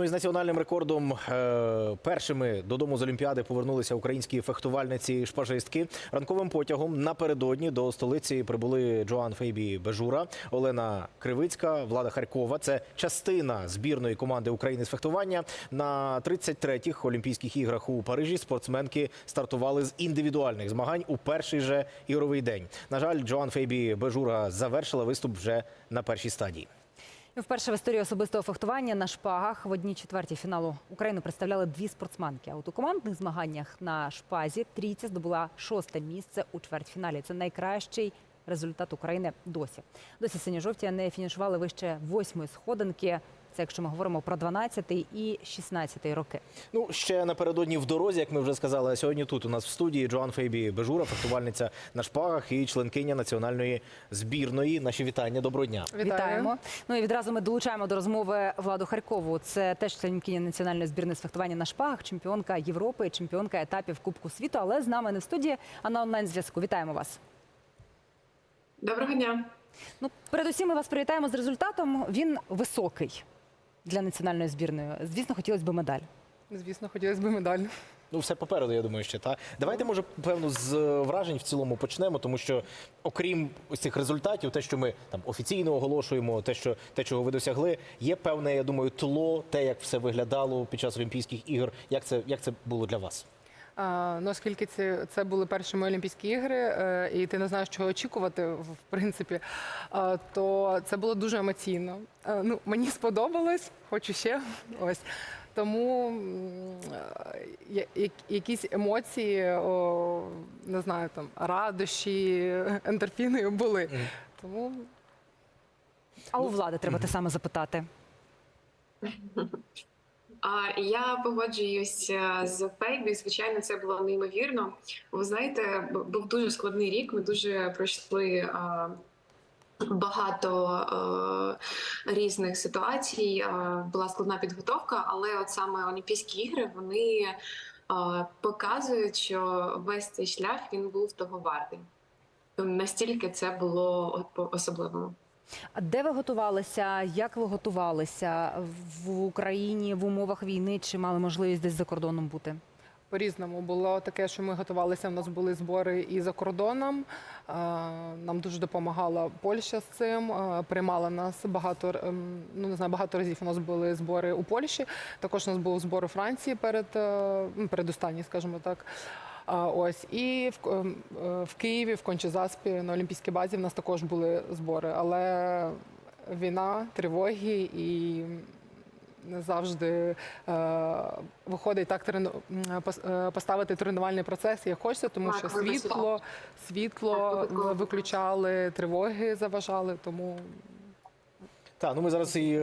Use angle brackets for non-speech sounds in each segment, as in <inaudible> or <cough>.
Ну і з національним рекордом е, першими додому з Олімпіади повернулися українські фехтувальниці шпажистки. Ранковим потягом напередодні до столиці прибули Джоан Фейбі Бежура, Олена Кривицька, Влада Харкова. Це частина збірної команди України з фехтування. На 33-х Олімпійських іграх у Парижі спортсменки стартували з індивідуальних змагань у перший же ігровий день. На жаль, Джоан Фейбі Бежура завершила виступ вже на першій стадії. Вперше в історії особистого фехтування на шпагах в одній четвертій фіналу Україну представляли дві спортсменки. А от у командних змаганнях на шпазі трійця здобула шосте місце у чвертьфіналі. Це найкращий результат України досі. Досі синьо-жовті не фінішували вище восьмої сходинки. Це якщо ми говоримо про 12 і 16 роки. Ну, ще напередодні в дорозі, як ми вже сказали, а сьогодні тут у нас в студії Джоан Фейбі Бежура, фехтувальниця на шпагах і членкиня національної збірної. Наші вітання. Доброго дня. Вітаємо. Ну і відразу ми долучаємо до розмови Владу Харькову. Це теж членкиня національної збірної з фехтування на шпагах, чемпіонка Європи, чемпіонка етапів Кубку світу. Але з нами не в студії, а на онлайн зв'язку. Вітаємо вас. Доброго дня. Ну, передусім, ми вас привітаємо з результатом. Він високий для національної збірної. Звісно, хотілося б медаль. Звісно, хотілося б медаль. Ну, все попереду, я думаю, ще та давайте, може, певно, з е, вражень в цілому почнемо, тому що окрім ось цих результатів, те, що ми там офіційно оголошуємо, те, що те, чого ви досягли, є певне, я думаю, тло, те, як все виглядало під час Олімпійських ігор. Як це як це було для вас? А, ну, оскільки це, це були перші мої Олімпійські ігри, е, і ти не знаєш, чого очікувати, в принципі, то це було дуже емоційно. Е, ну, мені сподобалось, хочу ще. Ось. Тому е, якісь емоції, о, не знаю, там радощі, ендорфіни були. Тому А у влади треба те саме запитати. <laughs> Я погоджуюся з Фейбі. Звичайно, це було неймовірно. Ви знаєте, був дуже складний рік. Ми дуже пройшли. Багато е, різних ситуацій е, була складна підготовка, але от саме Олімпійські ігри вони е, показують, що весь цей шлях він був того вартий. Настільки це було особливо. Де ви готувалися? Як ви готувалися в Україні в умовах війни? Чи мали можливість десь за кордоном бути? По-різному було таке, що ми готувалися. У нас були збори і за кордоном. Е, Нам дуже допомагала Польща з цим. е, Приймала нас багато ем, ну не знаю, багато разів. У нас були збори у Польщі. Також у нас був збор у Франції перед е, передостанній, скажімо так. Ось. І в, ем, е, в Києві, в Кончезаспі на Олімпійській базі в нас також були збори, але війна, тривоги і не завжди е, виходить так трену, е, поставити тренувальний процес, як хочеться, тому Так, що світло, світло виключали, тривоги заважали, тому Так, ну ми зараз і е,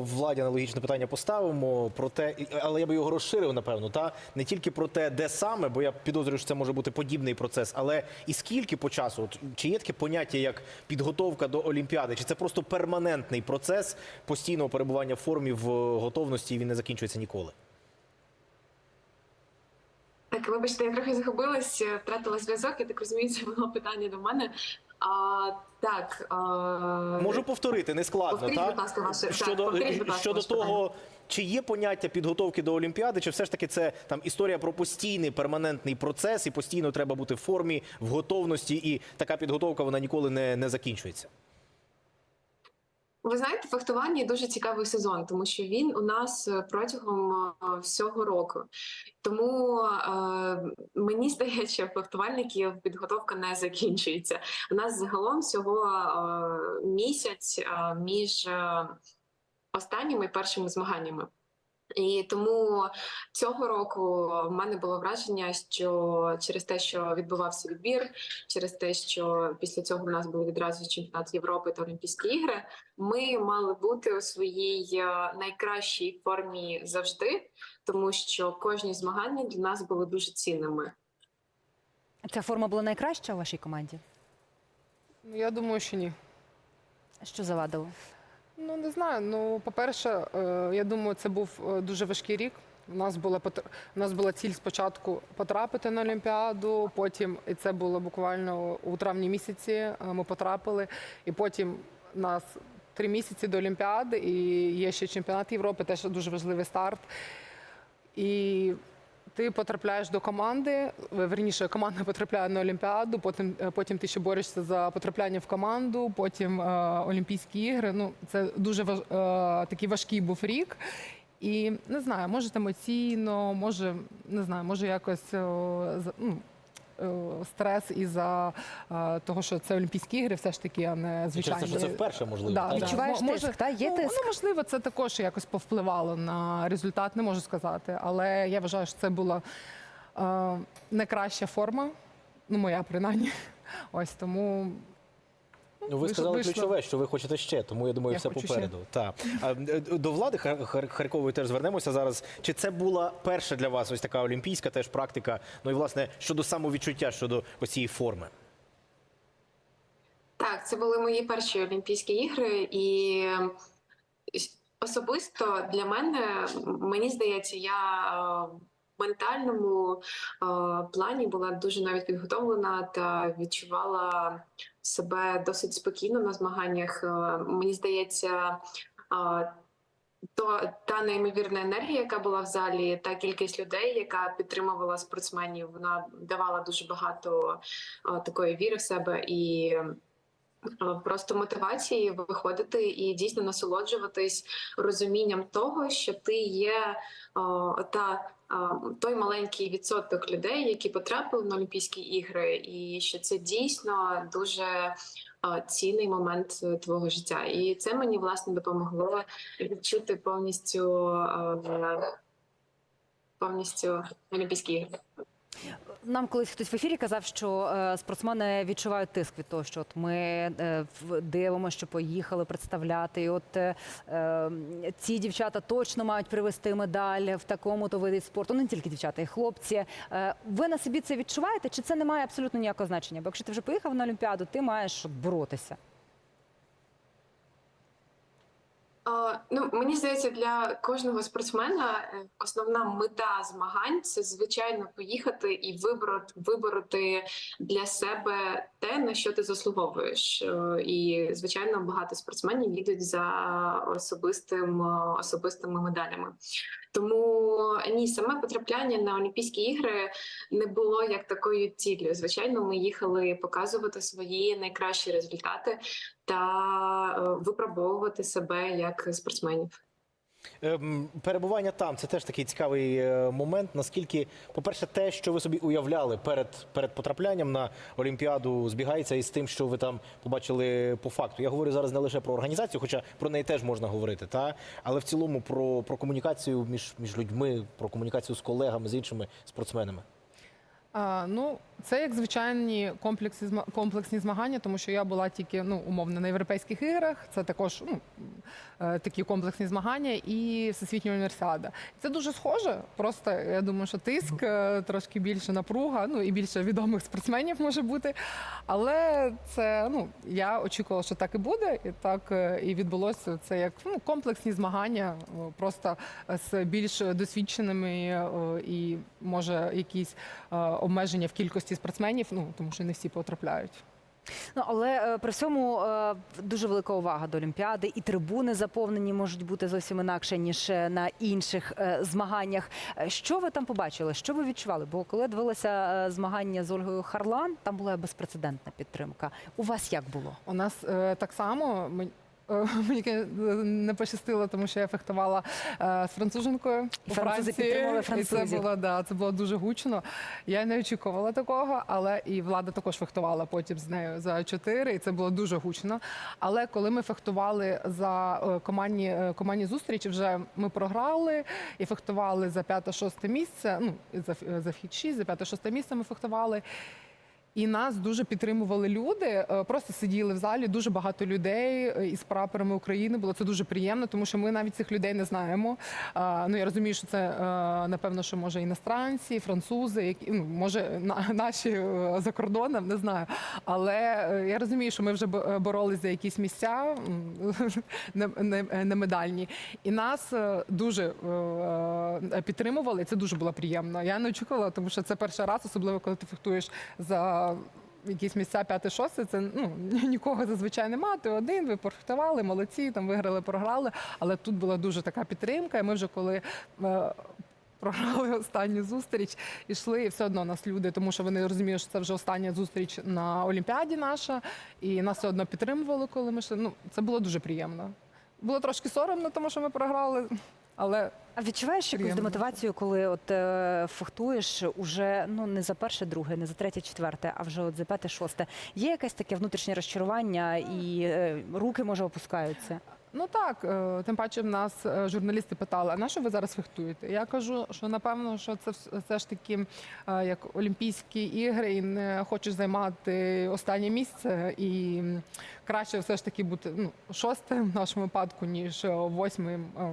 владі аналогічне питання поставимо про те, але я би його розширив, напевно, та не тільки про те, де саме, бо я підозрюю, що це може бути подібний процес, але і скільки по часу? От, чи є таке поняття як підготовка до Олімпіади? Чи це просто перманентний процес постійного перебування в формі в готовності, і він не закінчується ніколи? Так, вибачте, я трохи загубилась, е, втратила зв'язок. Я так розумію, це було питання до мене. А, так, а... Можу повторити, не складно. Повторіть, так? будь ласка, ваше- так, щодо повторіть, будь ласка, щодо того, того, чи є поняття підготовки до Олімпіади, чи все ж таки це там історія про постійний перманентний процес, і постійно треба бути в формі, в готовності, і така підготовка вона ніколи не, не закінчується. Ви знаєте, фехтування дуже цікавий сезон, тому що він у нас е, протягом е, всього року. Тому е, мені здається, <laughs> фехтувальників підготовка не закінчується. У нас загалом всього е, місяць е, між е, останніми першими змаганнями. І тому цього року в мене було враження, що через те, що відбувався відбір, через те, що після цього в нас були відразу чемпіонат Європи та Олімпійські ігри, ми мали бути у своїй е, найкращій формі завжди, тому що кожні змагання для нас були дуже цінними. Ця форма була найкраща у вашій команді? ну, я думаю, що ні. Що завадило? Ну не знаю. Ну, по-перше, е, я думаю, це був е, дуже важкий рік. У нас була у нас була ціль спочатку потрапити на Олімпіаду, потім і це було буквально у травні місяці. е, Ми потрапили, і потім нас три місяці до Олімпіади, і є ще чемпіонат Європи, теж дуже важливий старт. І ти потрапляєш до команди, е, верніше, команда <laughs> потрапляє на Олімпіаду, потім, е, потім ти ще борешся за потрапляння в команду, потім е, Олімпійські ігри. Ну, це дуже важ, е, такий важкий був рік. І не знаю, може емоційно, може, не знаю, може якось ну, стрес і за е, того, що це Олімпійські ігри, все ж таки, а не Через звичайно. те, що це вперше можливо. Да, так? Відчуваєш може, тиск, та? Є ну, тиск? Ну, можливо, це також якось повпливало на результат, не можу сказати. Але я вважаю, що це була е, найкраща форма, ну, моя принаймні. Ось тому Ну, ви Вийшло- сказали вийшло. ключове, що ви хочете ще, тому я думаю, Я все попереду. Так. А, е, до влади Хар- Хар- Харкової теж звернемося зараз. Чи це була перша для вас ось така олімпійська теж практика? Ну і власне щодо самовідчуття, щодо ось цієї форми? Так, це були мої перші Олімпійські ігри, і особисто для мене мені здається, я е, ментальному плані була дуже навіть підготовлена та відчувала себе досить спокійно на змаганнях. Е, Мені здається. то та неймовірна енергія, яка була в залі, та кількість людей, яка підтримувала спортсменів, вона давала дуже багато е, такої віри в себе і е, просто мотивації виходити і дійсно насолоджуватись розумінням того, що ти є о, та о, той маленький відсоток людей, які потрапили на Олімпійські ігри, і що це дійсно дуже цінний момент е, твого життя. І це мені власне допомогло відчути повністю повністю Олімпійські ігри. Нам колись хтось в ефірі казав, що е, спортсмени відчувають тиск від того, що от ми е, дивимося, що поїхали представляти. І от е, е, ці дівчата точно мають привезти медаль в такому то виді спорту. Ну не тільки дівчата, і хлопці. Ви на собі це відчуваєте? Чи це не має абсолютно ніякого значення? Бо якщо ти вже поїхав на Олімпіаду, ти маєш боротися. А, Ну, мені здається, для кожного спортсмена е, основна мета змагань це звичайно поїхати і вибороти, вибороти для себе те, на що ти заслуговуєш. Е, І звичайно, багато спортсменів їдуть за особистим е, особистими медалями. Тому ні, саме потрапляння на Олімпійські ігри не було як такою ціллю. Звичайно, ми їхали показувати свої найкращі результати та е, випробовувати себе як спортсменів. Ем, Перебування там це теж такий цікавий е, момент. Наскільки, по-перше, те, що ви собі уявляли перед, перед потраплянням на Олімпіаду, збігається із тим, що ви там побачили по факту. Я говорю зараз не лише про організацію, хоча про неї теж можна говорити, та але в цілому про, про комунікацію між, між людьми, про комунікацію з колегами, з іншими спортсменами. А, ну, це як звичайні комплексні, комплексні змагання, тому що я була тільки ну, умовно на європейських іграх. Це також ну, е, такі комплексні змагання і Всесвітня універсіада. Це дуже схоже. Просто я думаю, що тиск, е, трошки більше напруга, ну і більше відомих спортсменів може бути. Але це ну я очікувала, що так і буде, і так е, і відбулося. Це як ну, комплексні змагання, просто з більш досвідченими і може якісь обмеження в кількості спортсменів, ну тому що не всі потрапляють. Ну але е, при всьому е, дуже велика увага до Олімпіади, і трибуни заповнені можуть бути зовсім інакше ніж е, на інших змаганнях. Що ви там побачили? Що ви відчували? Бо коли дивилася змагання з Ольгою Харлан, там була безпрецедентна підтримка. У вас як було? У нас так само ми- <laughs> мені е, не пощастило, тому що я фехтувала е, з француженкою у Франції. підтримали І це французів. було да, це було дуже гучно. Я не очікувала такого, але і влада також фехтувала потім з нею за чотири, і це було дуже гучно. Але коли ми фехтували за е, командні командні зустрічі, вже ми програли і фехтували за п'яте-шосте місце. Ну за, за вхід 6, за п'яте-шосте місце ми фехтували. І нас дуже підтримували люди. е, Просто сиділи в залі. Дуже багато людей е, із прапорами України. Було це дуже приємно, тому що ми навіть цих людей не знаємо. Ну я розумію, що це е, напевно, що може іностранці, французи, які ну може на- наші е, за кордоном, не знаю. Але е, я розумію, що ми вже бо- боролись за якісь місця <laughs> не, не, не медальні, і нас е, дуже е, підтримували. Це дуже було приємно. Я не очікувала, тому що це перший раз, особливо коли ти фехтуєш за якісь місця п'яте, шосте, це ну нікого зазвичай нема. Ти один, ви порахували, молодці, там виграли, програли. Але тут була дуже така підтримка. І ми вже коли. е, Програли <laughs> останню зустріч, ішли, і все одно нас люди, тому що вони розуміють, що це вже остання зустріч на Олімпіаді наша, і нас все одно підтримували, коли ми йшли. Ну, це було дуже приємно. Було трошки соромно, тому що ми програли, але А відчуваєш якусь Приємно. демотивацію, коли от е, фехтуєш уже ну не за перше, друге, не за третє, четверте, а вже от за п'яте, шосте. Є якесь таке внутрішнє розчарування, і е, руки може опускаються. Ну так, е, тим паче в нас е, журналісти питали, а на що ви зараз фехтуєте? Я кажу, що напевно, що це вс- все ж таки е, як Олімпійські ігри, і не хочеш займати останнє місце, і м, краще все ж таки бути ну, шостим в нашому випадку, ніж е, восьмим. е,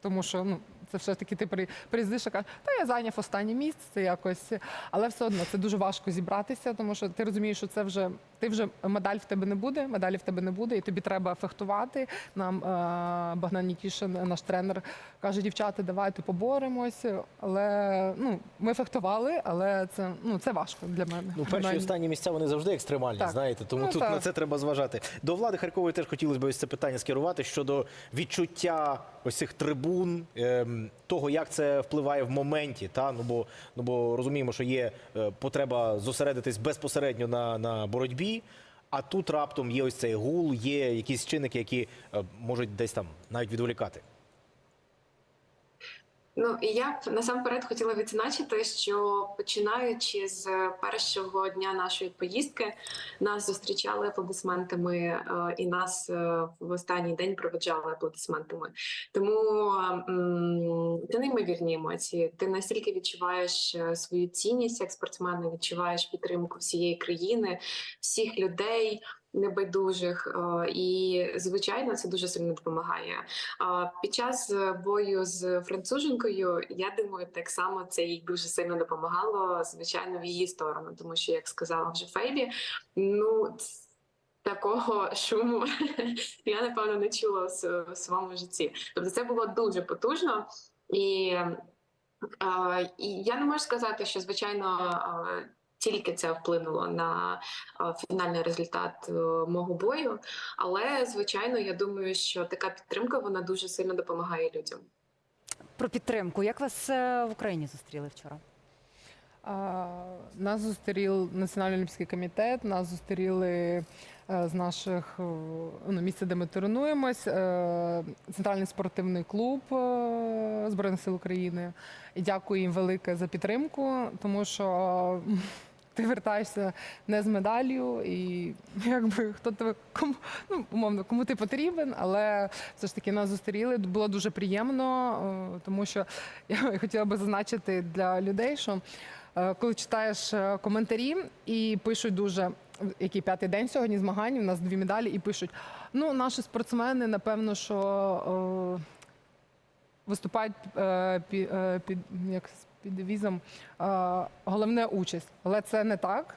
Тому що ну це все ж таки ти при- приїздиш і кажеш, та я зайняв останнє місце це якось, але все одно це дуже важко зібратися, тому що ти розумієш, що це вже ти вже медаль в тебе не буде, медалі в тебе не буде, і тобі треба фехтувати. Нам е, Богдан Нікішин, наш тренер, каже: дівчата, давайте поборемось. Але ну ми фехтували, але це ну це важко для мене. Ну, перші і останні місця вони завжди екстремальні, Так. знаєте, тому Ну, тут так. на це треба зважати. До влади Харкової теж хотілося б ось це питання скерувати щодо відчуття ось цих трибун, ем, того, як це впливає в моменті. Та? Ну, бо, ну, бо розуміємо, що є е, потреба зосередитись безпосередньо на, на боротьбі. А тут раптом є ось цей гул, є якісь чинники, які е, можуть десь там навіть відволікати. Ну і я б насамперед хотіла відзначити, що починаючи з першого дня нашої поїздки, нас зустрічали аплодисментами, е, і нас е, в останній день проведжали аплодисментами. Тому це неймовірні емоції. Ти настільки відчуваєш е, свою цінність як спортсмена, відчуваєш підтримку всієї країни, всіх людей. Небайдужих е, і звичайно це дуже сильно допомагає. Під час е, бою з француженкою, я думаю, так само це їй дуже сильно допомагало, звичайно, в її сторону, тому що, як сказала вже Фейбі, ну такого шуму <laughs> я напевно не чула в своєму житті. Тобто, це було дуже потужно і. І я не можу сказати, що звичайно тільки це вплинуло на фінальний результат е, мого бою. Але звичайно, я думаю, що така підтримка вона дуже сильно допомагає людям. Про підтримку. Як вас е, в Україні зустріли вчора? Нас зустрів Національний олімпійський комітет, нас зустріли е, з наших е, ну, місця, де ми тренуємось, е, Центральний спортивний клуб Збройних сил України. І дякую їм велике за підтримку, тому що ти вертаєшся не з медаллю, і якби хто тебе кому ну умовно кому ти потрібен, але все ж таки нас зустріли. Було дуже приємно, тому що я хотіла би зазначити для людей, що коли читаєш е, коментарі і пишуть дуже. Який п'ятий день сьогодні змагань, у нас дві медалі, і пишуть: ну, наші спортсмени, напевно, що е, виступають е, під, е, під, як, під девізом е, головне участь. Але це не так.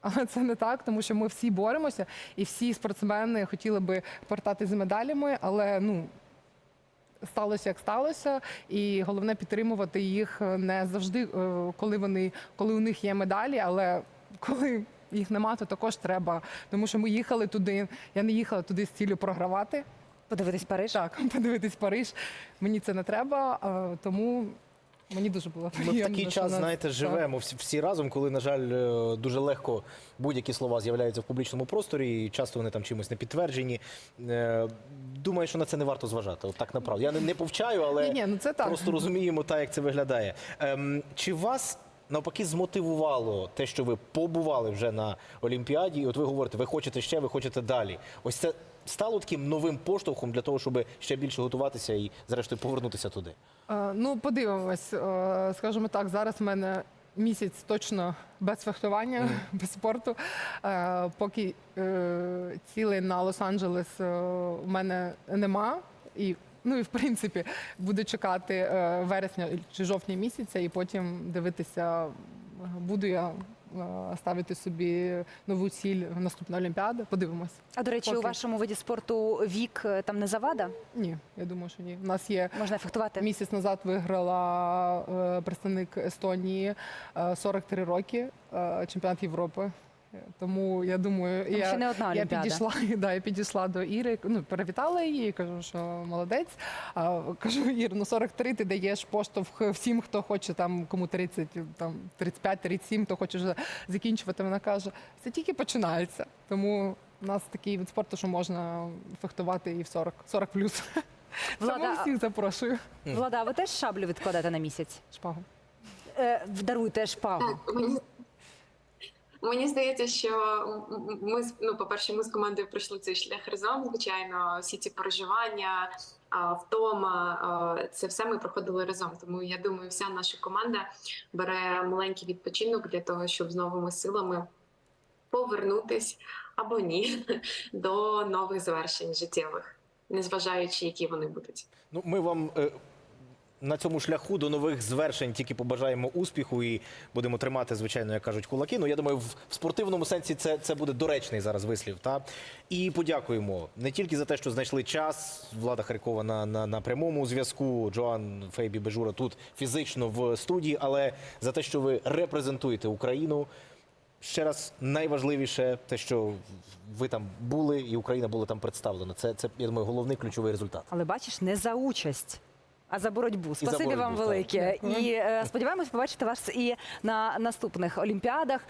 Але це не так, тому що ми всі боремося, і всі спортсмени хотіли би повертатися з медалями, але ну. Сталося як сталося, і головне підтримувати їх не завжди, е, коли вони коли у них є медалі, але коли їх нема, то також треба. Тому що ми їхали туди. Я не їхала туди з ціллю програвати. Подивитись Париж? Так, <laughs> подивитись Париж. Мені це не треба, тому мені дуже було Ми в такий час, нас- знаєте, живемо всі, всі разом, коли, на жаль, е, дуже легко будь-які слова з'являються в публічному просторі, і часто вони там чимось не підтверджені. Е, Думаю, що на це не варто зважати. От так направду. Я не, не повчаю, але Ні, ні, ну це так. просто розуміємо так, як це виглядає. Ем, чи вас навпаки змотивувало те, що ви побували вже на Олімпіаді? І от ви говорите, ви хочете ще, ви хочете далі. Ось це стало таким новим поштовхом для того, щоб ще більше готуватися і, зрештою, повернутися туди. Е, Ну, подивимось. Е, Скажімо так, зараз в мене місяць точно без фехтування, <laughs> без спорту. Е, Поки е, на Лос-Анджелес е, у мене нема. І Ну і в принципі буду чекати е, вересня чи жовтня місяця, і потім дивитися, буду я ставити собі нову ціль в Олімпіада. Подивимось. А до речі, у вашому виді спорту вік е, там не завада? Ні, я думаю, що ні. У нас є Можна фехтувати? Місяць назад виграла е, представник Естонії е, 43 роки, е, чемпіонат Європи. Тому я думаю, Там я, ще не одна я підійшла, <laughs> да, я підійшла до Іри, ну привітала її, кажу, що молодець. А, кажу, Ір, ну 43 ти даєш поштовх всім, хто хоче там, кому 30, там 35, 37, хто хоче вже закінчувати. Вона каже, це тільки починається. Тому у нас такий вид спорту, що можна фехтувати і в 40, 40 плюс. <laughs> Влада, Тому всіх запрошую. Влада, а ви теж шаблю відкладете на місяць? Шпагу. Е, даруйте шпагу. Так, мені, мені здається, що ми ну, по-перше, ми з командою пройшли цей шлях разом. Звичайно, всі ці переживання, втома, це все ми проходили разом. Тому я думаю, вся наша команда бере маленький відпочинок для того, щоб з новими силами повернутись або ні до нових завершень життєвих, незважаючи, які вони будуть. Ну, ми вам е, на цьому шляху до нових звершень тільки побажаємо успіху і будемо тримати, звичайно, як кажуть, кулаки. Ну я думаю, в, спортивному сенсі це, це буде доречний зараз вислів. Та і подякуємо не тільки за те, що знайшли час. Влада Харкова на, на, на прямому зв'язку. Джоан Фейбі Бежура тут фізично в студії, але за те, що ви репрезентуєте Україну. Ще раз найважливіше те, що ви там були, і Україна була там представлена. Це, це я думаю, головний ключовий результат. Але бачиш, не за участь. А за боротьбу. за Спасибі боротьбу, вам так. велике. І е, сподіваємось побачити вас і на наступних олімпіадах.